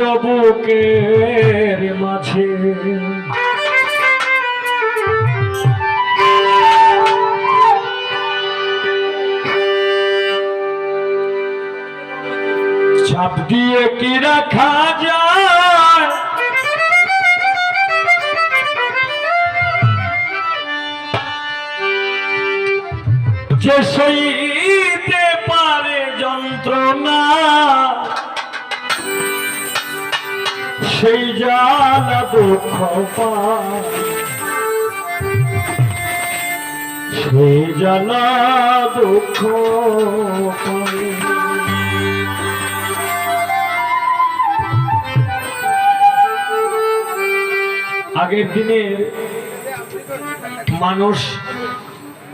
শত কষ্ট বুকের মাঝে। চাপ দিয়ে কি রাখা যায়? দুঃখ দুঃখ আগের দিনে মানুষ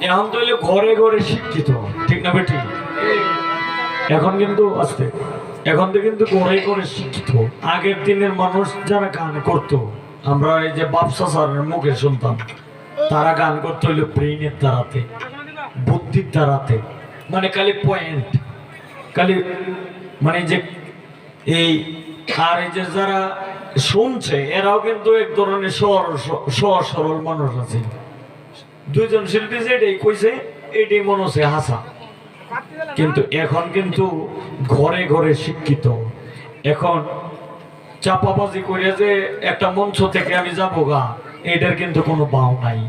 এখন তো ঘরে ঘরে শিক্ষিত, ঠিক না বেটি এখন কিন্তু আসতে এখন তো কিন্তু ঘরে করে শিক্ষিত আগের দিনের মানুষ যারা গান করতো, আমরা এই যে বাপসা স্যারের মুখে শুনতাম, তারা গান করতে হইল ব্রেইনের দ্বারাতে, বুদ্ধির দ্বারাতে মানে খালি পয়েন্ট খালি মানে যে এই, আর এই যে যারা শুনছে, এরাও কিন্তু এক ধরনের সহজ, সরল মানুষ আছে। দুইজন শিল্পী যে এটাই কইছে, এটাই মনে হচ্ছে হাসা। কিন্তু এখন কিন্তু ঘরে ঘরে শিক্ষিত। এখন চাপাবাজি করে যে একটা মঞ্চ থেকে আমি যাব গা, এটার কিন্তু কোনো বাও নাই।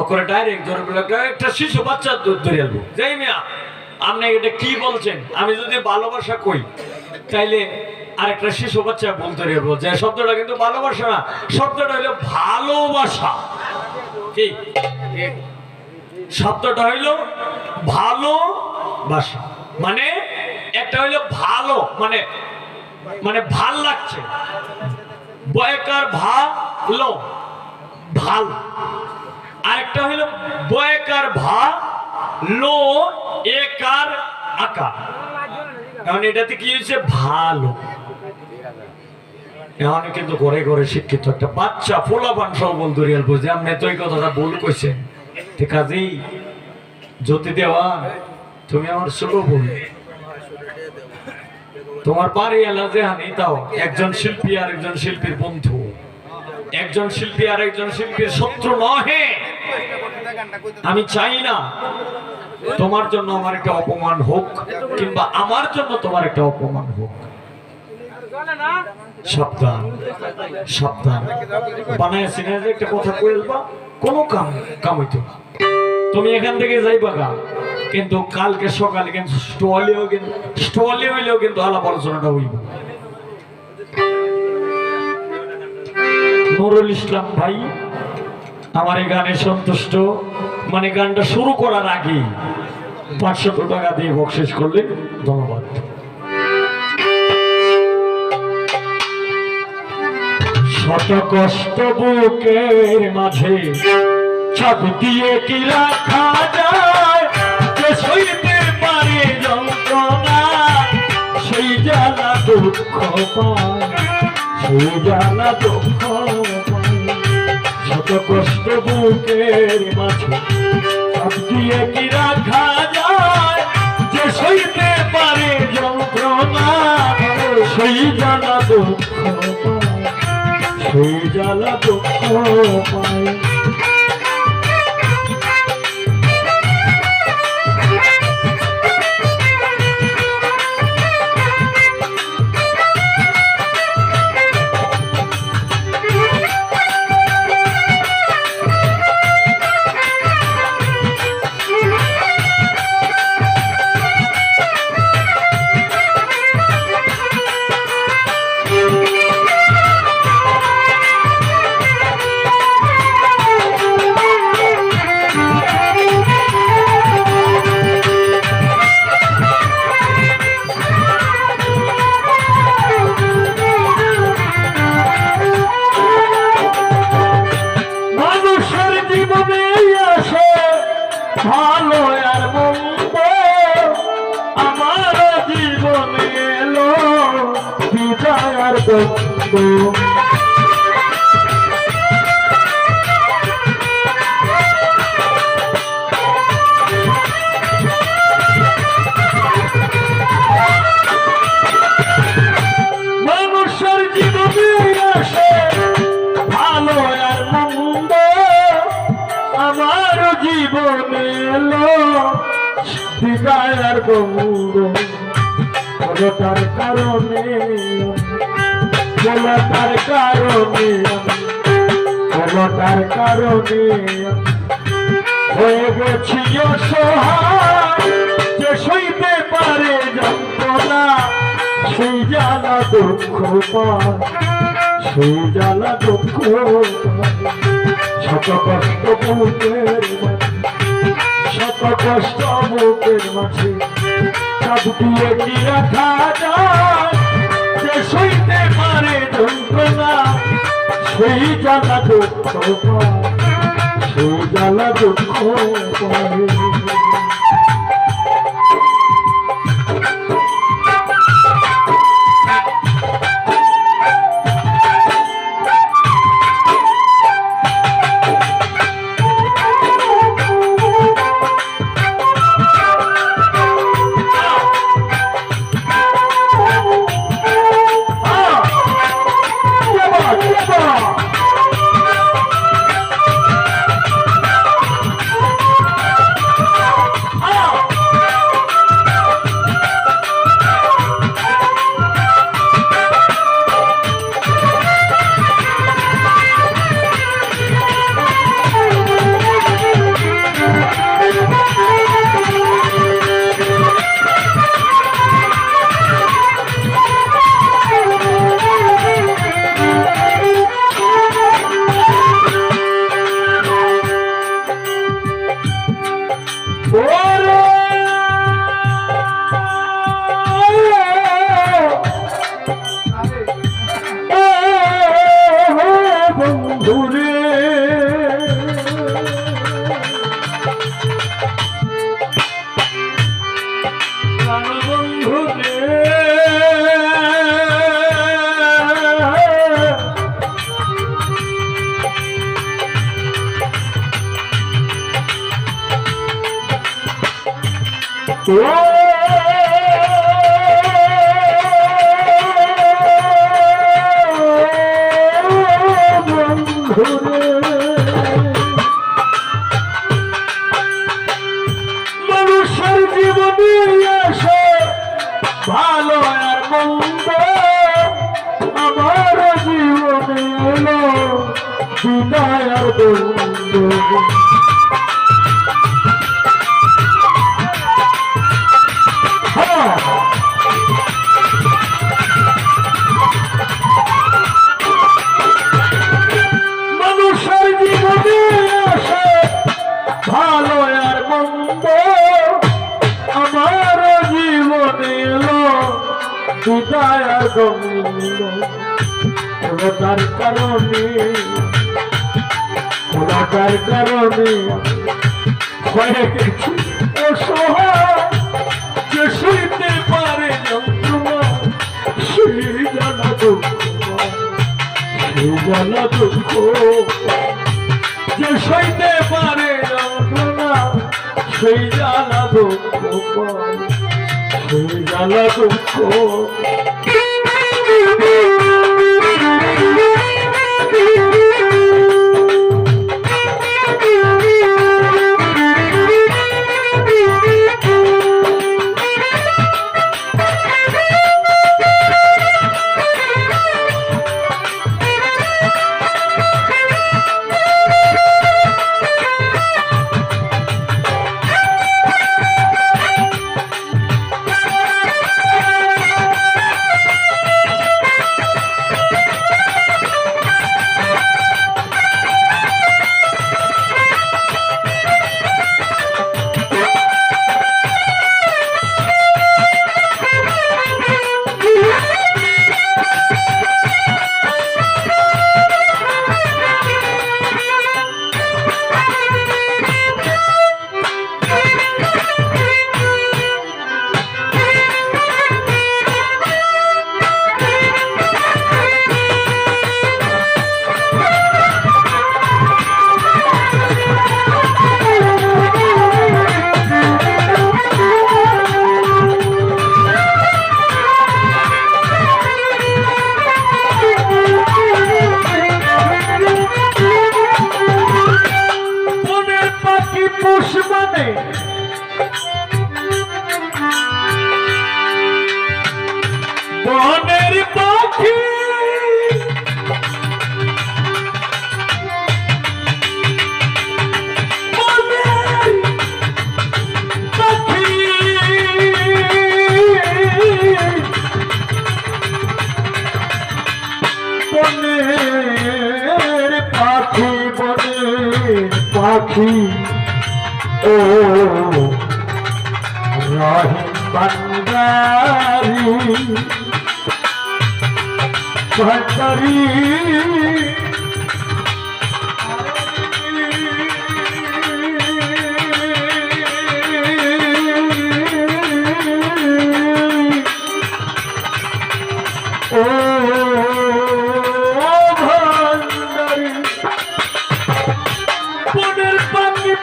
ওকরে ডাইরেক্ট ধরে বলে, একটা শিশু বাচ্চা ধরে আলবো যাই মিয়া, আপনি এটা কি বলছেন? আমি যদি ভালোবাসা কই, তাইলে আরেকটা শিশু বাচ্চা বলতে পারব যে শব্দটা কিন্তু ভালোবাসা না, শব্দটা হলো ভালোবাসা। কি? শব্দটা হইল ভালোবাসা মানে একটা হইল ভালো মানে মানে ভালো লাগছে। বয়কার ভালো, ভালো। আরেকটা হইল বয়কার ভা লো একার আকার। এখন এটাতে কি হয়েছে? ভালো। এখন কিন্তু ঘরে ঘরে শিক্ষিত একটা বাচ্চা ফোলাপান সব বল ধরিয়াল বুঝে। আপনি তো এই কথাটা ভুল কইছেন। ঠিক আছে জ্যোতি দেওয়া তুমি আমার ছোট বোন। তোমার বাড়ি এলা যে তাও, একজন শিল্পী আর একজন শিল্পীর বন্ধু। একজন শিল্পী আর একজন শিল্পীর শত্রু নহে। আমি চাই না তোমার জন্য আমার একটা অপমান হোক, কিংবা আমার জন্য তোমার একটা অপমান হোক। সাবধান সাবধান। বানায় সিনে একটা কথা কইলবা কোনো কাম কাম হইতো না। তুমি এখান থেকে যাইবা গা। কিন্তু কালকে সকালে কিন্তু স্টলেও কিন্তু স্টলে হইলেও কিন্তু আলাপ আলোচনাটা হইব। নুরুল ইসলাম ভাই, আমার এই গানে সন্তুষ্ট। মানে গানটা শুরু করার আগে পাঁচশো টাকা দিয়ে বকশেষ করলে ধন্যবাদ। শত কষ্ট বুকের মাঝে চাপ দিয়ে কি রাখা যায়? যে সইতে পারে যন্ত্রণা, সেই জ্বালা দুঃখ পায়। সেই জ্বালা দুঃখ শত কষ্ট বুকের মাঝে চাপ দিয়ে কি রাখা যায়? যে সইতে পারে যন্ত্রণা, সেই জ্বালা দুঃখ সেই জ্বালা দুঃখ পায়। বন্ধু বলো তার কারণে তার কারণে তার কারণে। হয়ে গেছি অসহায়, যে সইতে পারে যন্ত্রণা, সেই জ্বালা দুঃখ সেই জ্বালা দুঃখ শত কষ্ট মাঝে শত কষ্ট মুখের মাঝে। সব দিয়ে কি রাখা যায়? যে সইতে পারে যন্ত্রণা, সেই জ্বালা দুঃখ সেই জ্বালা দুঃখ Storm! আর আমার জীবনে এলো বিদায় তার কারণে তার কারণে। হয়ে গেছি অসহায় যে শুইতে পারে যন্ত্রণা সেই জানা দুঃখ, সেই জানা দুঃখ। যে সইতে পারে সেই জানা দুঃখ সেই জানা দুঃখ।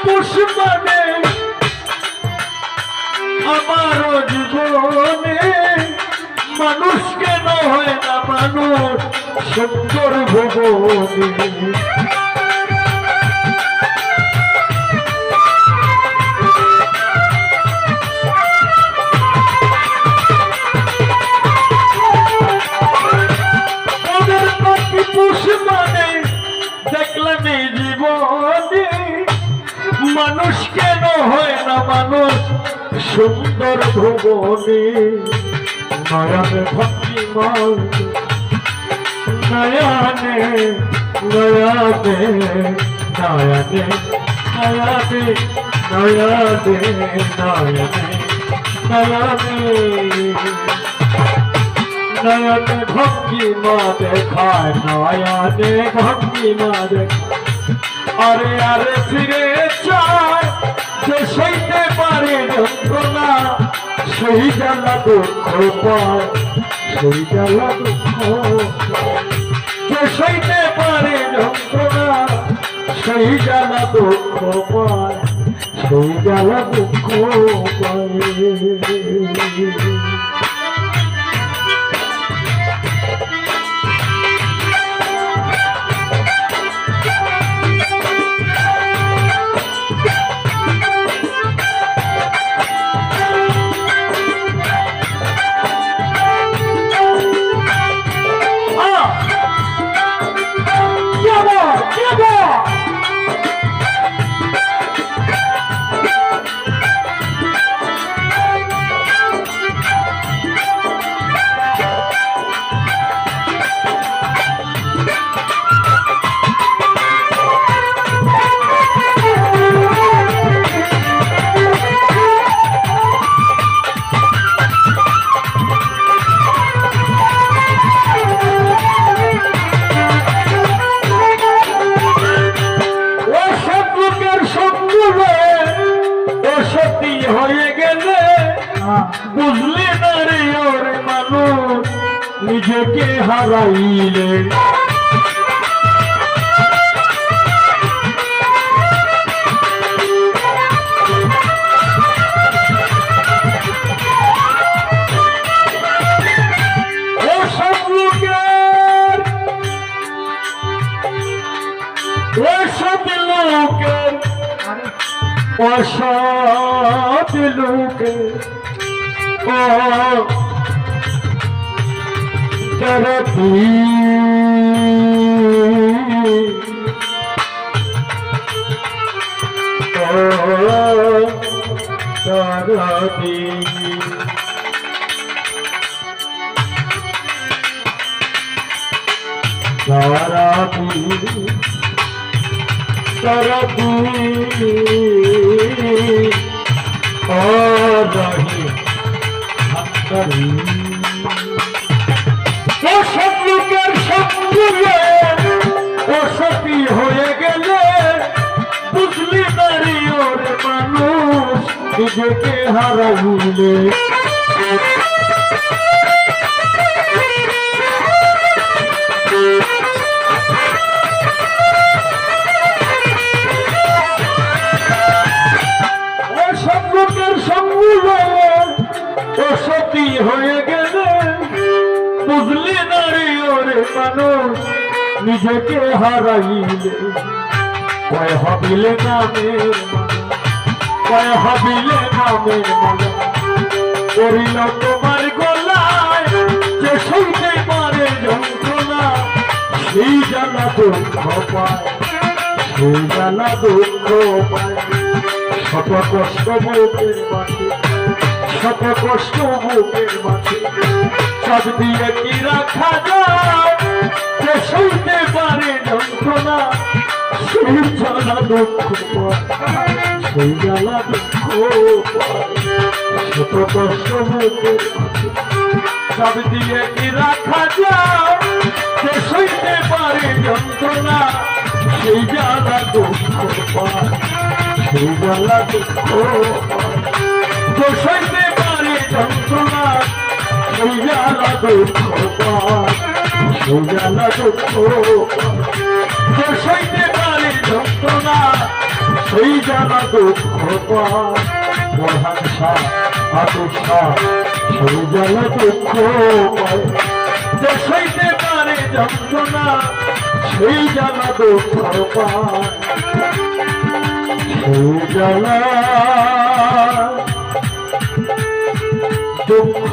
পুষ্পনে আমার জীবনে মানুষ কেন হয় না মানুষ? সুন্দর ভুবনে মানে মানুষ কেন হয় না মানুষ? সুন্দর ভুবনে নয়নে ভক্তি নয়াতে নয়াতে নয়াতে নয়াতে নয়াতে নয়াতে। নয়াতে নয়ন ভক্তি মা দেখায় নয়নে ভক্তি মা দেখায় আরে আরে ফিরে চায়, যে সইতে পারে যন্ত্রণা সেই জ্বালা দুঃখ পায়, সেই জ্বালা দুঃখ সইতে পারে যন্ত্রণা সেই জ্বালা দুঃখ পায় সেই জ্বালা দুঃখ পায়। বুঝলে না রে ওরে মানুষ? নিজেকে হারাইলে অসৎ লোকে জগতি জগতি জগতি করবি ও রহি করে ও সব লোকের শত্রু ও সতী হয়ে গেলে বুঝলি নারী ওর মানুষ নিজেকে হারা মানুষ নিজেকে হারাইলে। কয় হবিলে নামের কয় হাবিলে নামের মালা করিল তোমার গলায় যে শুনতে পারে যন্ত্রণা, সেই জানা দুঃখ পায়, সেই জানা দুঃখ পায়। শত কষ্ট বুকের মাঝে, শত কষ্ট বুকের মাঝে। সব দিয়ে কি রাখা যায়? যে শুনতে পারে যন্ত্রণা, সেই জানা দুঃখ সেই জানা দুঃখ শত কষ্ট সব দিয়ে কি রাখা যায়? যে সইতে পারে যন্ত্রণা, সেই জ্বালা দুঃখ সেই জ্বালা দুঃখ যে সইতে পারে যন্ত্রণা, সেই জ্বালা দুঃখ জ্বালা দুঃখ যে সইতে পারে যন্ত্রণা সেই জ্বালা দুঃখ পায় প্রধান সেই জ্বালা দুঃখ যে সইতে পারে যন্ত্রণা সেই জ্বালা দুঃখ সেই জ্বালা দুঃখ